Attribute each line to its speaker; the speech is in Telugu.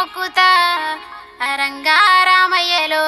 Speaker 1: చెయ్యెత్తి రంగారామయ్యలో.